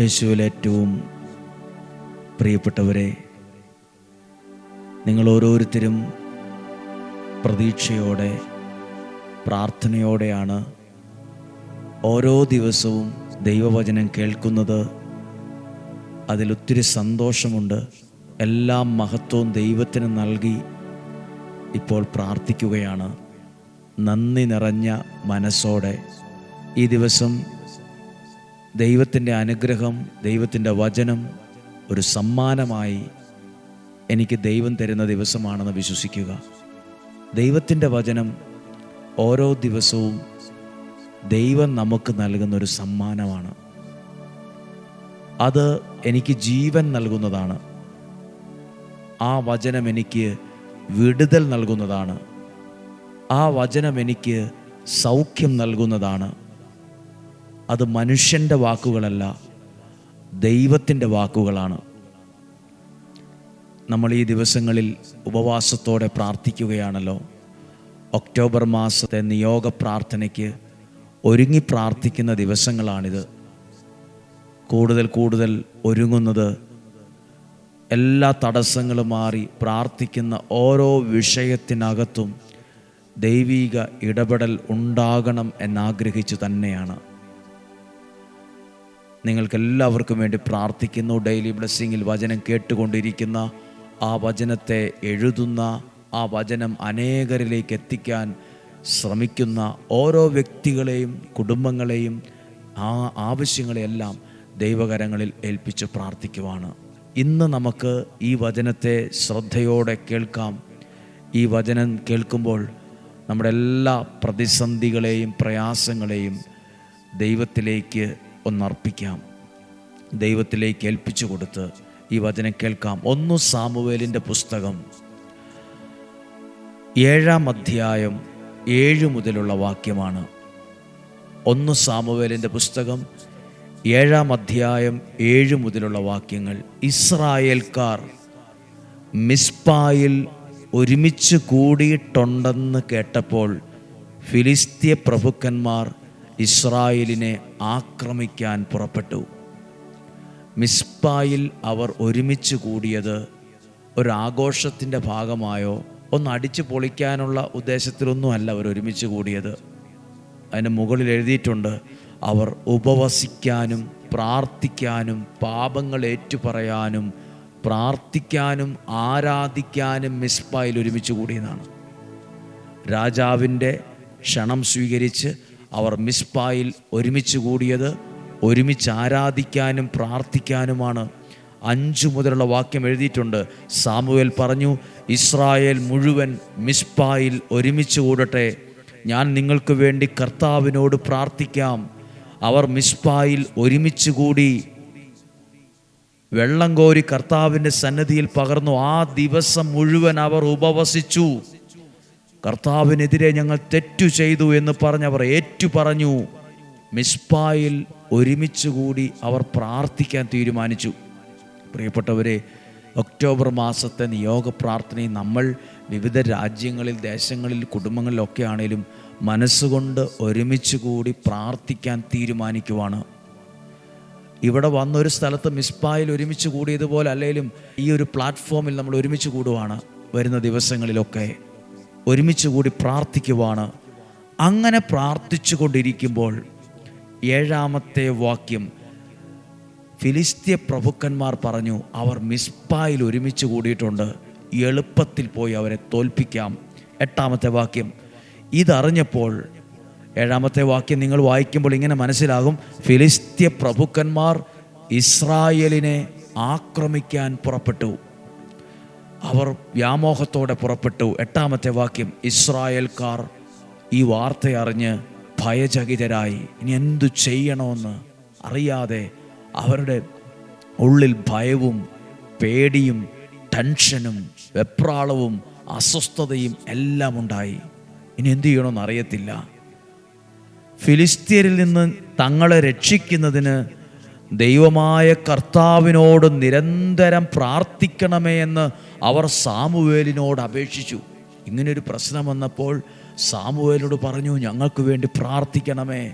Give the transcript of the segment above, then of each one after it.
യേശുവിൽ ഏറ്റവും പ്രിയപ്പെട്ടവരെ നിങ്ങൾ ഓരോരുത്തരും പ്രതീക്ഷയോടെ പ്രാർത്ഥനയോടെയാണ് ഓരോ ദിവസവും ദൈവവചനം കേൾക്കുന്നത്. അതിലൊത്തിരി സന്തോഷമുണ്ട്. എല്ലാ മഹത്വവും ദൈവത്തിന് നൽകി ഇപ്പോൾ പ്രാർത്ഥിക്കുകയാണ്. നന്ദി നിറഞ്ഞ മനസ്സോടെ ഈ ദിവസം ദൈവത്തിന്റെ അനുഗ്രഹം ദൈവത്തിന്റെ വചനം ഒരു സമ്മാനമായി എനിക്ക് ദൈവം തരുന്ന ദിവസമാണെന്ന് വിശ്വസിക്കുക. ദൈവത്തിന്റെ വചനം ഓരോ ദിവസവും ദൈവം നമുക്ക് നൽകുന്ന ഒരു സമ്മാനമാണ്. അത് എനിക്ക് ജീവൻ നൽകുന്നതാണ്. ആ വചനം എനിക്ക് വിടുതൽ നൽകുന്നതാണ്. ആ വചനം എനിക്ക് സൗഖ്യം നൽകുന്നതാണ്. അത് മനുഷ്യന്റെ വാക്കുകളല്ല ദൈവത്തിന്റെ വാക്കുകളാണ്. നമ്മൾ ഈ ദിവസങ്ങളിൽ ഉപവാസത്തോടെ പ്രാർത്ഥിക്കുകയാണല്ലോ. ഒക്ടോബർ മാസത്തെ നിയോഗ പ്രാർത്ഥനയ്ക്ക് ഒരുങ്ങി പ്രാർത്ഥിക്കുന്ന ദിവസങ്ങളാണിത്. കൂടുതൽ കൂടുതൽ ഒരുങ്ങുന്നത് എല്ലാ തടസ്സങ്ങളും മാറി പ്രാർത്ഥിക്കുന്ന ഓരോ വിഷയത്തിനകത്തും ദൈവീക ഇടപെടൽ ഉണ്ടാകണം എന്നാഗ്രഹിച്ചു തന്നെയാണ്. നിങ്ങൾക്കെല്ലാവർക്കും വേണ്ടി പ്രാർത്ഥിക്കുന്നു. ഡെയിലി ബ്ലെസ്സിങ്ങിൽ വചനം കേട്ടുകൊണ്ടിരിക്കുന്ന ആ വചനത്തെ എഴുതുന്ന ആ വചനം അനേകരിലേക്ക് എത്തിക്കാൻ ശ്രമിക്കുന്ന ഓരോ വ്യക്തികളെയും കുടുംബങ്ങളെയും ആ ആവശ്യങ്ങളെയെല്ലാം ദൈവകരങ്ങളിൽ ഏൽപ്പിച്ച് പ്രാർത്ഥിക്കുവാണ്. ഇന്ന് നമുക്ക് ഈ വചനത്തെ ശ്രദ്ധയോടെ കേൾക്കാം. ഈ വചനം കേൾക്കുമ്പോൾ നമ്മുടെ എല്ലാ പ്രതിസന്ധികളെയും പ്രയാസങ്ങളെയും ദൈവത്തിലേക്ക് ഒന്നർപ്പിക്കാം. ദൈവത്തിലേക്ക് ഏൽപ്പിച്ചു കൊടുത്ത് ഈ വചനം കേൾക്കാം. ഒന്ന് സാമുവേലിന്റെ പുസ്തകം. ഏഴാം അധ്യായം ഏഴ് മുതലുള്ള വാക്യമാണ്. ഒന്ന് സാമുവേലിന്റെ പുസ്തകം ഏഴാം അധ്യായം ഏഴ് മുതലുള്ള വാക്യങ്ങൾ. ഇസ്രായേൽക്കാർ മിസ്പായിൽ ഒരുമിച്ച് കൂടിയിട്ടുണ്ടെന്ന് കേട്ടപ്പോൾ ഫിലിസ്തീയ പ്രഭുക്കന്മാർ ഇസ്രായേലിനെ ആക്രമിക്കാൻ പുറപ്പെട്ടു. മിസ്പായിൽ അവർ ഒരുമിച്ച് കൂടിയത് ഒരാഘോഷത്തിന്റെ ഭാഗമായോ ഒന്ന് അടിച്ചു പൊളിക്കാനുള്ള ഉദ്ദേശത്തിലൊന്നുമല്ല അവർ ഒരുമിച്ച് കൂടിയത്. അതിന് മുകളിൽ എഴുതിയിട്ടുണ്ട് അവർ ഉപവസിക്കാനും പ്രാർത്ഥിക്കാനും പാപങ്ങൾ ഏറ്റുപറയാനും പ്രാർത്ഥിക്കാനും ആരാധിക്കാനും മിസ്പായിൽ ഒരുമിച്ച് കൂടിയതാണ്. രാജാവിന്റെ ക്ഷണം സ്വീകരിച്ച് അവർ മിസ്പായിൽ ഒരുമിച്ച് കൂടിയത് ഒരുമിച്ച് ആരാധിക്കാനും പ്രാർത്ഥിക്കാനുമാണ്. അഞ്ചു മുതലുള്ള വാക്യം എഴുതിയിട്ടുണ്ട്. സാമുവേൽ പറഞ്ഞു ഇസ്രായേൽ മുഴുവൻ മിസ്പായിൽ ഒരുമിച്ച് കൂടട്ടെ. ഞാൻ നിങ്ങൾക്ക് വേണ്ടി കർത്താവിനോട് പ്രാർത്ഥിക്കാം. അവർ മിസ്പായിൽ ഒരുമിച്ച് കൂടി വെള്ളം കോരി കർത്താവിന്റെ സന്നദ്ധിയിൽ പകർന്നു. ആ ദിവസം മുഴുവൻ അവർ ഉപവസിച്ചു. കർത്താവിനെതിരെ ഞങ്ങൾ തെറ്റു ചെയ്തു എന്ന് പറഞ്ഞവർ ഏറ്റു പറഞ്ഞു മിസ്പായിൽ ഒരുമിച്ച് കൂടി അവർ പ്രാർത്ഥിക്കാൻ തീരുമാനിച്ചു. പ്രിയപ്പെട്ടവരെ ഒക്ടോബർ മാസത്തെ നിയോഗ പ്രാർത്ഥനയും നമ്മൾ വിവിധ രാജ്യങ്ങളിൽ ദേശങ്ങളിൽ കുടുംബങ്ങളിലൊക്കെ ആണേലും മനസ്സുകൊണ്ട് ഒരുമിച്ച് കൂടി പ്രാർത്ഥിക്കാൻ തീരുമാനിക്കുവാണ്. ഇവിടെ വന്നൊരു സ്ഥലത്ത് മിസ്പായിൽ ഒരുമിച്ച് കൂടിയതുപോലെ അല്ലെങ്കിലും ഈ ഒരു പ്ലാറ്റ്ഫോമിൽ നമ്മൾ ഒരുമിച്ച് കൂടുവാണ് വരുന്ന ദിവസങ്ങളിലൊക്കെ. ഒരുമിച്ച് കൂടി പ്രാർത്ഥിക്കുവാണ്. അങ്ങനെ പ്രാർത്ഥിച്ചു കൊണ്ടിരിക്കുമ്പോൾ ഏഴാമത്തെ വാക്യം ഫിലിസ്തീയ പ്രഭുക്കന്മാർ പറഞ്ഞു അവർ മിസ്പായിൽ ഒരുമിച്ച് കൂടിയിട്ടുണ്ട്. എളുപ്പത്തിൽ പോയി അവരെ തോൽപ്പിക്കാം. എട്ടാമത്തെ വാക്യം. ഇതറിഞ്ഞപ്പോൾ ഏഴാമത്തെ വാക്യം നിങ്ങൾ വായിക്കുമ്പോൾ ഇങ്ങനെ മനസ്സിലാകും ഫിലിസ്തീയ പ്രഭുക്കന്മാർ ഇസ്രായേലിനെ ആക്രമിക്കാൻ പുറപ്പെട്ടു. അവർ വ്യാമോഹത്തോടെ പുറപ്പെട്ടു. എട്ടാമത്തെ വാക്യം ഇസ്രായേൽക്കാർ ഈ വാർത്ത അറിഞ്ഞ് ഭയചകിതരായി. ഇനി എന്തു ചെയ്യണമെന്ന് അറിയാതെ അവരുടെ ഉള്ളിൽ ഭയവും പേടിയും ടെൻഷനും വെപ്രാളവും അസ്വസ്ഥതയും എല്ലാം ഉണ്ടായി. ഇനി എന്തു ചെയ്യണമെന്ന് അറിയത്തില്ല. ഫിലിസ്തീനിൽ നിന്ന് തങ്ങളെ രക്ഷിക്കുന്നതിന് ദൈവമായ കർത്താവിനോട് നിരന്തരം പ്രാർത്ഥിക്കണമേ എന്ന് അവർ സാമുവേലിനോട് അപേക്ഷിച്ചു. ഇങ്ങനൊരു പ്രശ്നം വന്നപ്പോൾ സാമുവേലിനോട് പറഞ്ഞു ഞങ്ങൾക്ക് വേണ്ടി പ്രാർത്ഥിക്കണമേ.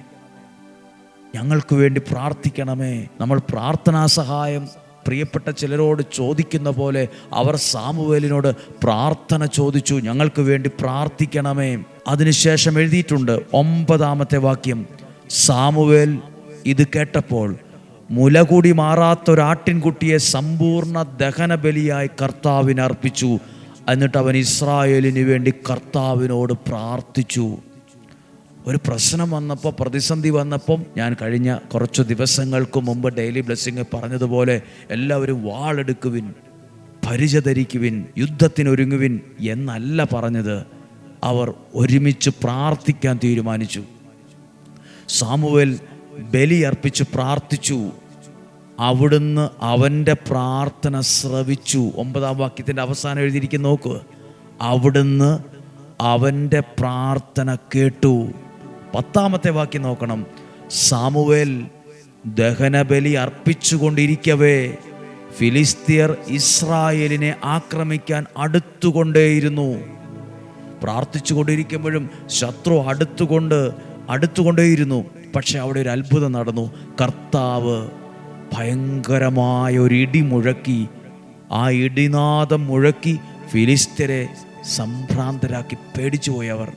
ഞങ്ങൾക്ക് വേണ്ടി പ്രാർത്ഥിക്കണമേ. നമ്മൾ പ്രാർത്ഥനാ സഹായം പ്രിയപ്പെട്ട ചിലരോട് ചോദിക്കുന്ന പോലെ അവർ സാമുവേലിനോട് പ്രാർത്ഥന ചോദിച്ചു ഞങ്ങൾക്ക് വേണ്ടി പ്രാർത്ഥിക്കണമേ. അതിനുശേഷം എഴുതിയിട്ടുണ്ട് ഒമ്പതാമത്തെ വാക്യം. സാമുവേൽ ഇത് കേട്ടപ്പോൾ മുലകൂടി മാറാത്ത ഒരാട്ടിൻകുട്ടിയെ സമ്പൂർണ ദഹനബലിയായി കർത്താവിന് അർപ്പിച്ചു. എന്നിട്ട് അവൻ ഇസ്രായേലിന് വേണ്ടി കർത്താവിനോട് പ്രാർത്ഥിച്ചു. ഒരു പ്രശ്നം വന്നപ്പോൾ പ്രതിസന്ധി വന്നപ്പം ഞാൻ കഴിഞ്ഞ കുറച്ച് ദിവസങ്ങൾക്ക് മുമ്പ് ഡെയിലി ബ്ലെസ്സിങ് പറഞ്ഞതുപോലെ എല്ലാവരും വാളെടുക്കുവിൻ പരിചധരിക്കുവിൻ യുദ്ധത്തിനൊരുങ്ങുവിൻ എന്നല്ല പറഞ്ഞത്. അവർ ഒരുമിച്ച് പ്രാർത്ഥിക്കാൻ തീരുമാനിച്ചു. സാമുവേൽ ബലി അർപ്പിച്ച് പ്രാർത്ഥിച്ചു. അവിടുന്ന് അവന്റെ പ്രാർത്ഥന ശ്രവിച്ചു. ഒമ്പതാം വാക്യത്തിന്റെ അവസാനം എഴുതിയിരിക്കുന്ന നോക്ക്. അവിടുന്ന് അവന്റെ പ്രാർത്ഥന കേട്ടു. പത്താമത്തെ വാക്യം നോക്കണം. സാമുവേൽ ദഹനബലി അർപ്പിച്ചുകൊണ്ടിരിക്കവേ ഫിലിസ്തീയർ ഇസ്രായേലിനെ ആക്രമിക്കാൻ അടുത്തുകൊണ്ടേയിരുന്നു. പ്രാർത്ഥിച്ചുകൊണ്ടിരിക്കുമ്പോഴും ശത്രു അടുത്തുകൊണ്ട് അടുത്തുകൊണ്ടേയിരുന്നു. പക്ഷെ അവിടെ ഒരു അത്ഭുതം നടന്നു. കർത്താവ് ഭയങ്കരമായ ഒരു ഇടി മുഴക്കി ആ ഇടിനാദം മുഴക്കി ഫിലിസ്തരെ സംഭ്രാന്തരാക്കി പേടിച്ചുപോയവർ.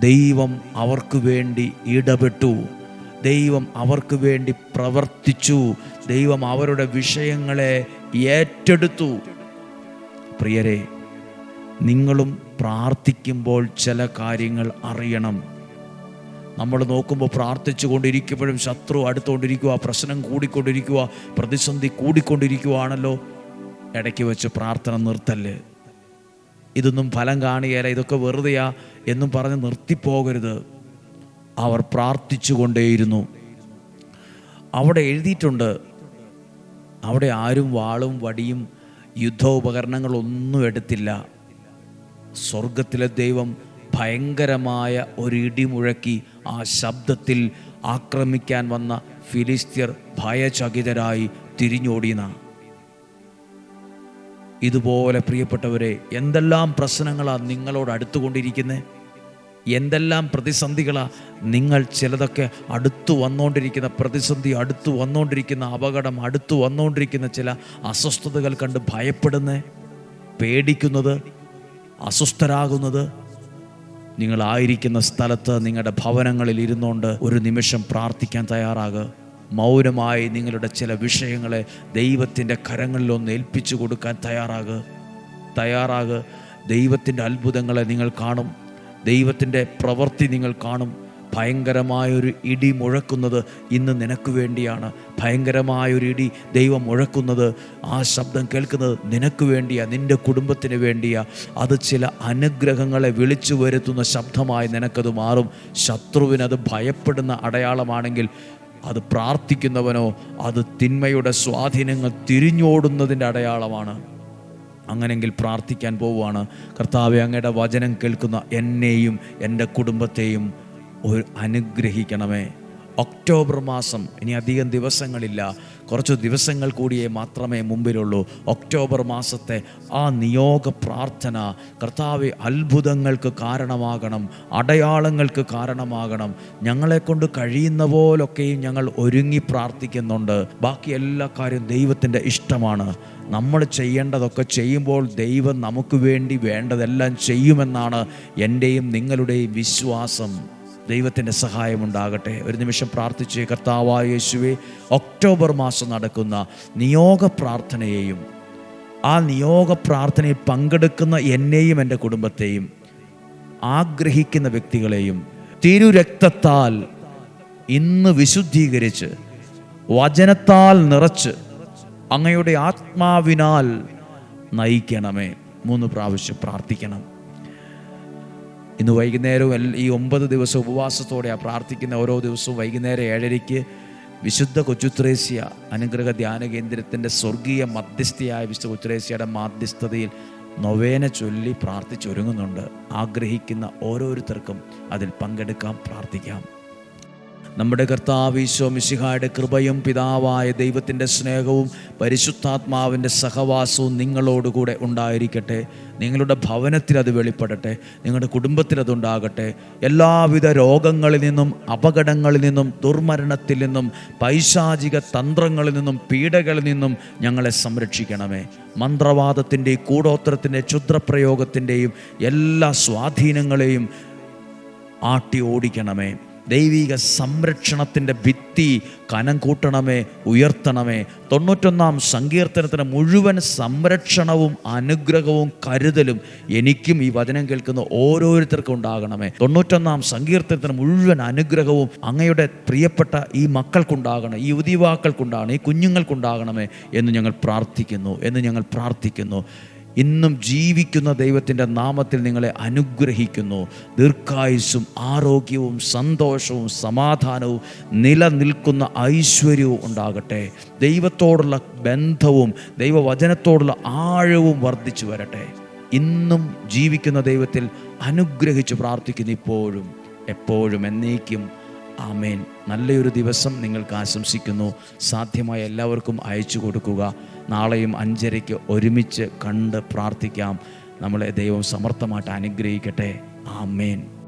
ദൈവം അവർക്ക് വേണ്ടി ഇടപെട്ടു. ദൈവം അവർക്ക് വേണ്ടി പ്രവർത്തിച്ചു. ദൈവം അവരുടെ വിഷയങ്ങളെ ഏറ്റെടുത്തു. പ്രിയരെ നിങ്ങളും പ്രാർത്ഥിക്കുമ്പോൾ ചില കാര്യങ്ങൾ അറിയണം. നമ്മൾ നോക്കുമ്പോൾ പ്രാർത്ഥിച്ചു കൊണ്ടിരിക്കുമ്പോഴും ശത്രു അടുത്തുകൊണ്ടിരിക്കുക പ്രശ്നം കൂടിക്കൊണ്ടിരിക്കുക പ്രതിസന്ധി കൂടിക്കൊണ്ടിരിക്കുകയാണല്ലോ. ഇടയ്ക്ക് വെച്ച് പ്രാർത്ഥന നിർത്തല്ലേ ഇതൊന്നും ഫലം കാണുകയില്ല ഇതൊക്കെ വെറുതെയാ എന്നും പറഞ്ഞ് നിർത്തിപ്പോകരുത്. അവർ പ്രാർത്ഥിച്ചു കൊണ്ടേയിരുന്നു അവിടെ എഴുതിയിട്ടുണ്ട് അവിടെ ആരും വാളും വടിയും യുദ്ധോപകരണങ്ങളൊന്നും എടുത്തില്ല. സ്വർഗത്തിലെ ദൈവം ഭയങ്കരമായ ഒരു ഇടിമുഴക്കി ആ ശബ്ദത്തിൽ ആക്രമിക്കാൻ വന്ന ഫിലിസ്ത്യർ ഭയചകിതരായി തിരിഞ്ഞോടിയെന്ന. ഇതുപോലെ പ്രിയപ്പെട്ടവരെ എന്തെല്ലാം പ്രശ്നങ്ങളാണ് നിങ്ങളോട് അടുത്തുകൊണ്ടിരിക്കുന്നത് എന്തെല്ലാം പ്രതിസന്ധികളാണ് നിങ്ങൾ ചിലതൊക്കെ അടുത്തു വന്നുകൊണ്ടിരിക്കുന്ന പ്രതിസന്ധി അടുത്തു വന്നുകൊണ്ടിരിക്കുന്ന അപകടം അടുത്തു വന്നുകൊണ്ടിരിക്കുന്ന ചില അസ്വസ്ഥതകൾ കണ്ട് ഭയപ്പെടുന്നത് പേടിക്കുന്നത്? അസ്വസ്ഥരാകുന്നത്? നിങ്ങളായിരിക്കുന്ന സ്ഥലത്ത് നിങ്ങളുടെ ഭവനങ്ങളിൽ ഇരുന്നുകൊണ്ട് ഒരു നിമിഷം പ്രാർത്ഥിക്കാൻ തയ്യാറാകുക മൗനമായി നിങ്ങളുടെ ചില വിഷയങ്ങളെ ദൈവത്തിന്റെ കരങ്ങളിലൊന്ന് ഏൽപ്പിച്ചു കൊടുക്കാൻ തയ്യാറാകുക തയ്യാറാകുക ദൈവത്തിന്റെ അത്ഭുതങ്ങളെ നിങ്ങൾ കാണും. ദൈവത്തിന്റെ പ്രവൃത്തി നിങ്ങൾ കാണും. ഭയങ്കരമായൊരു ഇടി മുഴക്കുന്നത് ഇന്ന് നിനക്ക് വേണ്ടിയാണ്. ഭയങ്കരമായൊരു ഇടി ദൈവം മുഴക്കുന്നത്. ആ ശബ്ദം കേൾക്കുന്നത് നിനക്ക് വേണ്ടിയാ നിന്റെ കുടുംബത്തിന് വേണ്ടിയാ. അത് ചില അനുഗ്രഹങ്ങളെ വിളിച്ചു വരുത്തുന്ന ശബ്ദമായി നിനക്കത് മാറും. ശത്രുവിനത് ഭയപ്പെടുന്ന അടയാളമാണെങ്കിൽ അത് പ്രാർത്ഥിക്കുന്നവനോ അത് തിന്മയുടെ സ്വാധീനങ്ങൾ തിരിഞ്ഞോടുന്നതിന്റെ അടയാളമാണ്. അങ്ങനെങ്കിൽ പ്രാർത്ഥിക്കാൻ പോവുകയാണ്. കർത്താവെ അങ്ങയുടെ വചനം കേൾക്കുന്ന എന്നെയും എന്റെ കുടുംബത്തെയും ഒരു അനുഗ്രഹിക്കണമേ. ഒക്ടോബർ മാസം ഇനി അധികം ദിവസങ്ങളില്ല. കുറച്ച് ദിവസങ്ങൾ കൂടിയേ മാത്രമേ മുമ്പിലുള്ളൂ. ഒക്ടോബർ മാസത്തെ ആ നിയോഗ പ്രാർത്ഥന കർത്താവ് അത്ഭുതങ്ങൾക്ക് കാരണമാകണം അടയാളങ്ങൾക്ക് കാരണമാകണം. ഞങ്ങളെക്കൊണ്ട് കഴിയുന്ന പോലൊക്കെയും ഞങ്ങൾ ഒരുങ്ങി പ്രാർത്ഥിക്കുന്നുണ്ട്. ബാക്കി എല്ലാ കാര്യവും ദൈവത്തിന്റെ ഇഷ്ടമാണ്. നമ്മൾ ചെയ്യേണ്ടതൊക്കെ ചെയ്യുമ്പോൾ ദൈവം നമുക്ക് വേണ്ടി വേണ്ടതെല്ലാം ചെയ്യുമെന്നാണ് എന്റെയും നിങ്ങളുടെയും വിശ്വാസം. ദൈവത്തിന്റെ സഹായമുണ്ടാകട്ടെ. ഒരു നിമിഷം പ്രാർത്ഥിച്ച് കർത്താവായ യേശുവെ ഒക്ടോബർ മാസം നടക്കുന്ന നിയോഗ പ്രാർത്ഥനയെയും ആ നിയോഗ പ്രാർത്ഥനയിൽ പങ്കെടുക്കുന്ന എന്നെയും എന്റെ കുടുംബത്തെയും ആഗ്രഹിക്കുന്ന വ്യക്തികളെയും തിരുരക്തത്താൽ ഇന്ന് വിശുദ്ധീകരിച്ച് വചനത്താൽ നിറച്ച് അങ്ങയുടെ ആത്മാവിനാൽ നയിക്കണമേ. മൂന്ന് പ്രാവശ്യം പ്രാർത്ഥിക്കണം. ഇന്ന് വൈകുന്നേരവും ഈ ഒമ്പത് ദിവസം ഉപവാസത്തോടെയാണ് പ്രാർത്ഥിക്കുന്ന ഓരോ ദിവസവും വൈകുന്നേരം ഏഴരയ്ക്ക് വിശുദ്ധ കൊച്ചുത്രേസ്യ അനുഗ്രഹ ധ്യാന കേന്ദ്രത്തിന്റെ സ്വർഗീയ മധ്യസ്ഥയായ വിശുദ്ധ കൊച്ചുത്രേസ്യയുടെ മാധ്യസ്ഥതയിൽ നൊവേന ചൊല്ലി പ്രാർത്ഥിച്ചൊരുങ്ങുന്നുണ്ട്. ആഗ്രഹിക്കുന്ന ഓരോരുത്തർക്കും അതിൽ പങ്കെടുക്കാം പ്രാർത്ഥിക്കാം. നമ്മുടെ കർത്താവ് ഈശോ മിശിഹായുടെ കൃപയും പിതാവായ ദൈവത്തിന്റെ സ്നേഹവും പരിശുദ്ധാത്മാവിന്റെ സഹവാസവും നിങ്ങളോടുകൂടെ ഉണ്ടായിരിക്കട്ടെ. നിങ്ങളുടെ ഭവനത്തിൽ അത് വെളിപ്പെടട്ടെ. നിങ്ങളുടെ കുടുംബത്തിൽ അതുണ്ടാകട്ടെ. എല്ലാവിധ രോഗങ്ങളിൽ നിന്നും അപകടങ്ങളിൽ നിന്നും ദുർമരണത്തിൽ നിന്നും പൈശാചിക തന്ത്രങ്ങളിൽ നിന്നും പീഡകളിൽ നിന്നും ഞങ്ങളെ സംരക്ഷിക്കണമേ. മന്ത്രവാദത്തിന്റെയും കൂടോത്രത്തിന്റെ ക്ഷുദ്രപ്രയോഗത്തിന്റെയും എല്ലാ സ്വാധീനങ്ങളെയും ആട്ടി ഓടിക്കണമേ. ദൈവിക സംരക്ഷണത്തിന്റെ ഭിത്തി കനം കൂട്ടണമേ ഉയർത്തണമേ. തൊണ്ണൂറ്റൊന്നാം സങ്കീർത്തനത്തിന് മുഴുവൻ സംരക്ഷണവും അനുഗ്രഹവും കരുതലും എനിക്കും ഈ വചനം കേൾക്കുന്ന ഓരോരുത്തർക്കും ഉണ്ടാകണമേ. തൊണ്ണൂറ്റൊന്നാം സങ്കീർത്തനത്തിന് മുഴുവൻ അനുഗ്രഹവും അങ്ങയുടെ പ്രിയപ്പെട്ട ഈ മക്കൾക്കുണ്ടാകണം ഈ യുവതിവാക്കൾക്കുണ്ടാകണം ഈ കുഞ്ഞുങ്ങൾക്കുണ്ടാകണമേ എന്ന് ഞങ്ങൾ പ്രാർത്ഥിക്കുന്നു എന്ന് ഞങ്ങൾ പ്രാർത്ഥിക്കുന്നു. ഇന്നും ജീവിക്കുന്ന ദൈവത്തിന്റെ നാമത്തിൽ നിങ്ങളെ അനുഗ്രഹിക്കുന്നു. ദീർഘായുസ്സും ആരോഗ്യവും സന്തോഷവും സമാധാനവും നിലനിൽക്കുന്ന ഐശ്വര്യവും ഉണ്ടാകട്ടെ. ദൈവത്തോടുള്ള ബന്ധവും ദൈവവചനത്തോടുള്ള ആഴവും വർദ്ധിച്ചു വരട്ടെ. ഇന്നും ജീവിക്കുന്ന ദൈവത്തിൽ അനുഗ്രഹിച്ച് പ്രാർത്ഥിക്കുന്നു ഇപ്പോഴും എപ്പോഴും എന്നേക്കും. ആമേൻ. നല്ലൊരു ദിവസം നിങ്ങൾക്ക് ആശംസിക്കുന്നു. സാധ്യമായ എല്ലാവർക്കും അയച്ചു കൊടുക്കുക. നാളെയും അഞ്ചരയ്ക്ക് ഒരുമിച്ച് കണ്ട് പ്രാർത്ഥിക്കാം. നമ്മളെ ദൈവം സമർത്ഥമായിട്ട് അനുഗ്രഹിക്കട്ടെ. ആമേൻ.